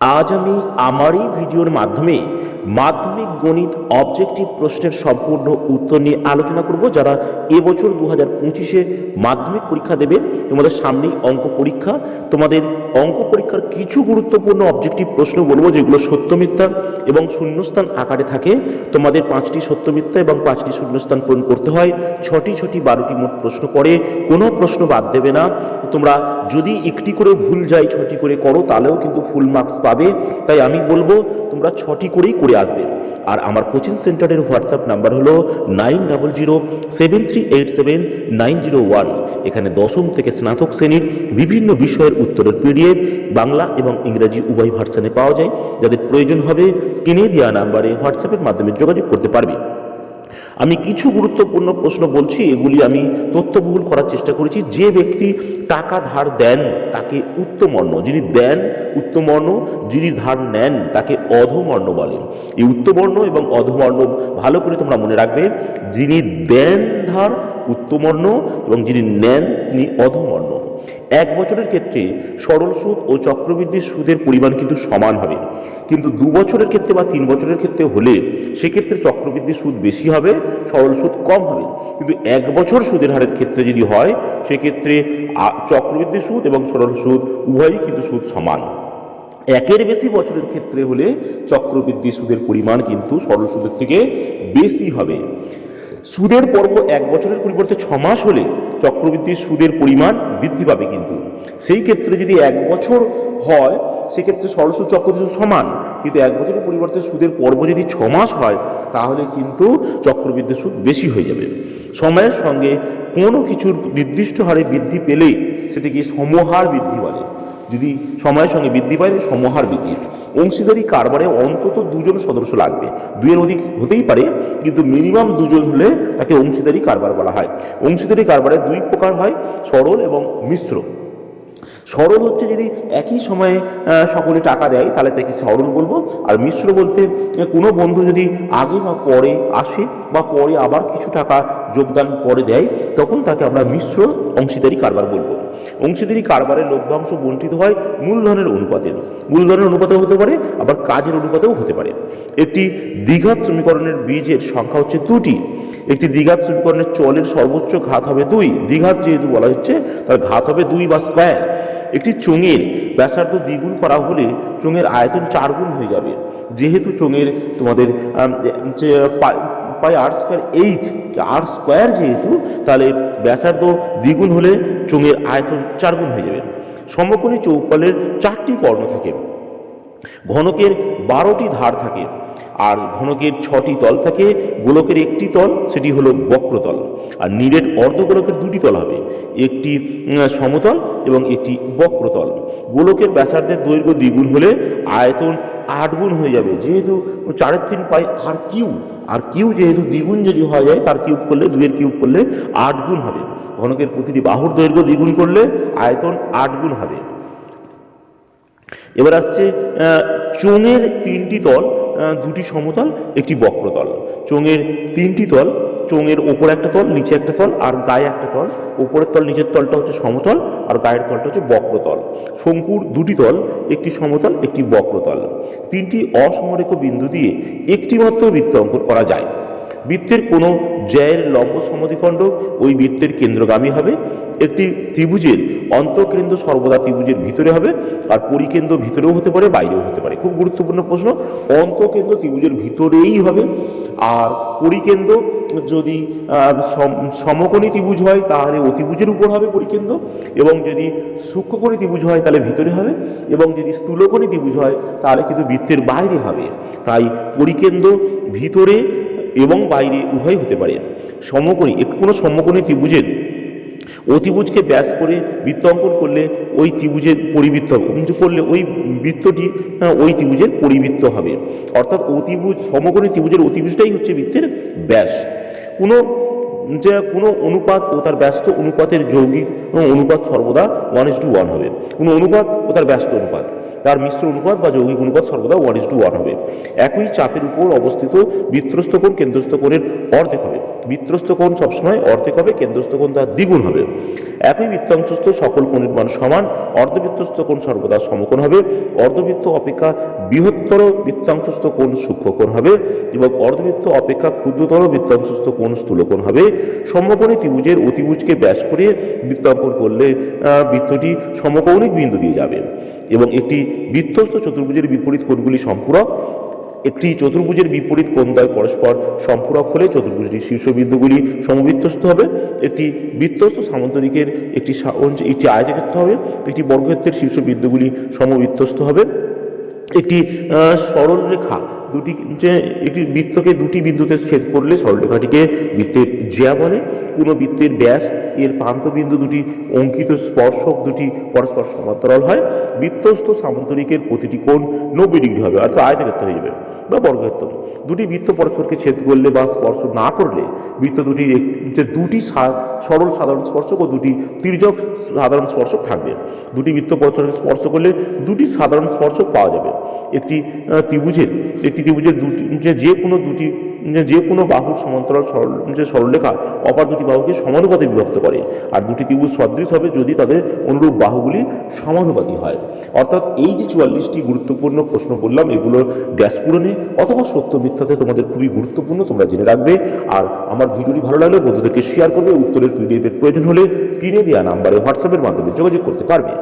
আজ আমি আমার এই ভিডিওর মাধ্যমে মাধ্যমিক গণিত অবজেক্টিভ প্রশ্নের সম্পূর্ণ উত্তর নিয়ে আলোচনা করব যারা এবছর দু হাজার পঁচিশে মাধ্যমিক পরীক্ষা দেবে। তোমাদের সামনেই অঙ্ক পরীক্ষা। তোমাদের অঙ্ক পরীক্ষার কিছু গুরুত্বপূর্ণ অবজেক্টিভ প্রশ্ন বলব, যেগুলো সত্য মিথ্যা এবং শূন্যস্থান আকারে থাকে। তোমাদের পাঁচটি সত্য মিথ্যা এবং পাঁচটি শূন্যস্থান পূরণ করতে হয়। ছটি ছটি বারোটি মোট প্রশ্ন পড়ে, কোনো প্রশ্ন বাদ দেবে না। তোমরা যদি একটি করে ভুল যায়, ছটি করে করো, তাহলেও কিন্তু ফুল মার্কস পাবে। তাই আমি বলব, তোমরা ছটি করেই করে আসবে। আর আমার কোচিং সেন্টারের হোয়াটসঅ্যাপ নাম্বার হলো nine double zero seven three eight seven nine zero one. এখানে দশম থেকে স্নাতক শ্রেণির বিভিন্ন বিষয়ের উত্তরের পিডিএফ, বাংলা এবং ইংরাজি উভয় ভার্সানে পাওয়া যায়। যাদের প্রয়োজন হবে, স্ক্রিনে দেওয়া নাম্বারে হোয়াটসঅ্যাপের মাধ্যমে যোগাযোগ করতে পারবে। আমি কিছু গুরুত্বপূর্ণ প্রশ্ন বলছি, এগুলি আমি তথ্যবহুল করার চেষ্টা করেছি। যে ব্যক্তি টাকা ধার দেন, তাকে উত্তমর্ণ, যিনি দেন উত্তমর্ণ, যিনি ধার নেন, তাকে অধমর্ণ বলেন। এই উত্তমর্ণ এবং অধমর্ণ ভালো করে তোমরা মনে রাখবে, যিনি দেন ধার উত্তমর্ণ এবং যিনি নেন তিনি অধমর্ণ। এক বছরের ক্ষেত্রে সরল সুদ ও চক্রবৃদ্ধি সুদের পরিমাণ কিন্তু সমান হবে। কিন্তু দু বছরের ক্ষেত্রে বা তিন বছরের ক্ষেত্রে হলে সেক্ষেত্রে চক্রবৃদ্ধি সুদ বেশি হবে, সরল সুদ কম হবে। কিন্তু এক বছর সুদের হারের ক্ষেত্রে যদি হয়, সেক্ষেত্রে চক্রবৃদ্ধি সুদ এবং সরল সুদ উভয়ই কিন্তু সুদ সমান। একের বেশি বছরের ক্ষেত্রে হলে চক্রবৃদ্ধি সুদের পরিমাণ কিন্তু সরল সুদের থেকে বেশি হবে। সুদের পর্ব এক বছরের পরিবর্তে ছ মাস হলে চক্রবৃদ্ধি সুদের পরিমাণ বৃদ্ধি পাবে কিন্তু। সেই ক্ষেত্রে যদি এক বছর হয় সেক্ষেত্রে সুদ চক্রবৃদ্ধি সমান। কিন্তু এক বছরের পরিবর্তে সুদের পর্ব যদি ছ মাস হয়, তাহলে কিন্তু চক্রবৃদ্ধি সুদ বেশি হয়ে যাবে। সময়ের সঙ্গে কোনো কিছুর নির্দিষ্ট হারে বৃদ্ধি পেলেই সেটিকে সমহার বৃদ্ধি বলে। যদি সময়ের সঙ্গে বৃদ্ধি পায় সমহার বৃদ্ধি। অংশীদারি কারবারে অন্তত দুজন সদস্য লাগবে। দুইয়ের অধিক হতেই পারে, কিন্তু মিনিমাম দুজন হলে তাকে অংশীদারি কারবার বলা হয়। অংশীদারি কারবারে দুই প্রকার হয়, সরল এবং মিশ্র। সরল হচ্ছে যদি একই সময়ে সকলে টাকা দেয়, তাহলে তাকে সরল বলব। আর মিশ্র বলতে, কোনো বন্ধু যদি আগে বা পরে আসে বা পরে আবার কিছু টাকা যোগদান পরে দেয়, তখন তাকে আমরা মিশ্র অংশীদারি কারবার বলব। অংশীদারি কারবারের লভ্যাংশ বণ্টিত হয় মূলধনের অনুপাতে। মূলধনের অনুপাতে হতে পারে, আবার কাজের অনুপাতেও হতে পারে। একটি দ্বিঘাত সমীকরণের বীজের সংখ্যা হচ্ছে দুটি। একটি দ্বিঘাত সমীকরণের চলের সর্বোচ্চ ঘাত হবে দুই। দ্বিঘাত যেহেতু বলা হচ্ছে, তার ঘাত হবে দুই বা স্কোয়ার। একটি চোঙের ব্যাসার্ধ দ্বিগুণ করা হলে চোঙের আয়তন চার গুণ হয়ে যাবে। যেহেতু চোঙের তোমাদের pi r square h r square যেহেতু, তাহলে ব্যাসার্ধ দ্বিগুণ হলে চোঙের আয়তন চার গুণ হয়ে যাবে। সমকোণী চৌপালের চারটি কর্ণ থাকে। ঘনকের বারোটি ধার থাকে। আর ঘনকের ছটি তল থাকে। গোলকের একটি তল, সেটি হলো বক্রতল। আর নিরেট অর্ধগোলকের দুটি তল হবে। একটি সমতল এবং একটি বক্রতল। গোলকের ব্যাসার্ধের দৈর্ঘ্য দ্বিগুণ হলে আয়তন আট গুণ হয়ে যাবে। যেহেতু চারের তিন পাই আর কিউ আর কিউ যেহেতু দ্বিগুণ যদি হয়ে যায় তার কিউব করলে দুইয়ের কিউব করলে আট গুণ হবে। ঘনকের প্রতিটি বাহুর দৈর্ঘ্য দ্বিগুণ করলে আয়তন আট গুণ হবে। এবার আসছে চুনের তিনটি আহ, দুটি সমতল, একটি বক্রতল। চোঙের তিনটি তল, চোঙের ওপর একটা তল, নিচে একটা তল, আর গায়ে একটা তল। ওপরের তল, নিচের তলটা হচ্ছে সমতল, আর গায়ের তলটা হচ্ছে বক্রতল। শঙ্কুর দুটি তল, একটি সমতল, একটি বক্রতল। তিনটি অসমরেখ বিন্দু দিয়ে একটি মাত্র বৃত্ত অঙ্কন করা যায়। বৃত্তের কোনো জ্যায়ের লম্ব সমদ্বিখণ্ড ওই বৃত্তের কেন্দ্রগামী হবে। একটি ত্রিভুজের অন্তঃকেন্দ্র সর্বদা ত্রিভুজের ভিতরে হবে আর পরিকেন্দ্র ভিতরেও হতে পারে, বাইরেও হতে পারে। খুব গুরুত্বপূর্ণ প্রশ্ন। অন্তঃকেন্দ্র ত্রিভুজের ভিতরেই হবে আর পরিকেন্দ্র যদি সমকোণী ত্রিভুজ হয় তাহলে অতিভুজের উপর হবে পরিকেন্দ্র এবং যদি সূক্ষ্মকোণী ত্রিভুজ হয় তাহলে ভিতরে হবে এবং যদি স্থূলকোণী ত্রিভুজ হয় তাহলে কিন্তু বৃত্তের বাইরে হবে। তাই পরিকেন্দ্র ভিতরে এবং বাইরে উভয় হতে পারে। সমকোণী কোনো সমকোণী ত্রিভুজের অতিভুজকে ব্যাস করে বৃত্ত অঙ্কন করলে ওই ত্রিভুজের পরিবৃত্ত হবে। কিন্তু করলে ওই বৃত্তটি ওই ত্রিভুজের পরিবৃত্ত হবে। অর্থাৎ অতিভুজ সমকোণী ত্রিভুজের অতিভুজটাই হচ্ছে বৃত্তের ব্যাস। কোনো, যে কোনো অনুপাত ও তার ব্যস্ত অনুপাতের যৌগিক অনুপাত সর্বদা ওয়ান ইস টু ওয়ান হবে। কোনো অনুপাত ও তার ব্যস্ত অনুপাত। তার মিশ্র অনুপাত বা যৌগিক অনুপাত সর্বদা ওয়ান ইস টু ওয়ান হবে। একই চাপের উপর অবস্থিত বৃত্তস্থ কোণ কেন্দ্রস্থ কোণের অর্ধেক হবে। বৃত্তস্থ কোণ সবসময় অর্ধেক হবে, কেন্দ্রস্থ কোণ তার দ্বিগুণ হবে। একই বৃত্তাংশস্থ সকল কোণের মান সমান, অর্ধবৃত্তস্থ কোণ সর্বদা সমকোণ হবে। অর্ধবৃত্ত অপেক্ষা বৃহত্তর বৃত্তাংশস্থ কোণ সূক্ষ্মকোণ হবে এবং অর্ধবৃত্ত অপেক্ষা ক্ষুদ্রতর বৃত্তাংশস্থ কোণ স্থূলকোণ হবে। সমকোণী ত্রিভুজের অতিভুজকে ব্যাস করে বৃত্তাঙ্কন করলে বৃত্তটি সমকৌণিক বিন্দু দিয়ে যাবে। এবং একটি বিধ্বস্ত চতুর্ভুজের বিপরীত কোণগুলি সম্পূরক। একটি চতুর্ভুজের বিপরীত কোণদ্বয় পরস্পর সম্পূরক হলে চতুর্ভুজটির শীর্ষবিন্দুগুলি সমবিধ্বস্ত হবে। একটি বৃত্তস্থ সামান্তরিকের একটি একটি আয়তক্ষেত্র হবে। একটি বর্গক্ষেত্রের শীর্ষবিন্দুগুলি সমবিধ্বস্ত হবে। একটি সরলরেখা সরল রেখা দুটি, যে একটি বৃত্তকে দুটি বিন্দুতে ছেদ করলে সরলরেখাটিকে বৃত্তের জ্যা বলে কোনো বৃত্তের ব্যাস, এর প্রান্তবিন্দু দুটি অঙ্কিত স্পর্শক, দুটি পরস্পর সমান্তরাল হয়। বৃত্তস্থ সামান্তরিকের প্রতিটি কোণ নব্বই ডিগ্রি হবে, অর্থাৎ আয়তক্ষেত্র হয়ে যাবে। বা বর্গক্ষেত্র। দুটি বৃত্ত পরস্পরকে ছেদ করলে বা স্পর্শ না করলে, বৃত্ত দুটির যে দুটি সরল সাধারণ স্পর্শক ও দুটি তির্যক সাধারণ স্পর্শক থাকবে। দুটি বৃত্ত পরস্পরকে স্পর্শ করলে দুটি সাধারণ স্পর্শক পাওয়া যাবে। একটি ত্রিভুজের একটি ত্রিভুজের দুটি যে কোনো দুটি যে কোনো বাহুর সমান্তরাল সরল যে সরলরেখা অপর দুটি বাহুকে সমানুপাতে বিভক্ত করে। আর দুটি ত্রিভুজ সদৃশ হবে যদি তাদের অনুরূপ বাহুগুলি সমানুপাতি হয়। অর্থাৎ এই যে চুয়াল্লিশটি গুরুত্বপূর্ণ প্রশ্ন বললাম এগুলোর ড্যাশ পূরণে অথবা সত্য মিথ্যাতে তোমাদের খুবই গুরুত্বপূর্ণ, তোমরা জেনে রাখবে। আর আমার ভিডিওটি ভালো লাগলে বন্ধুদেরকে শেয়ার করবে, উত্তরের পিডিএফ এর প্রয়োজন হলে স্ক্রিনে দেওয়া নাম্বারে হোয়াটসঅ্যাপের মাধ্যমে যোগাযোগ করতে পারবে।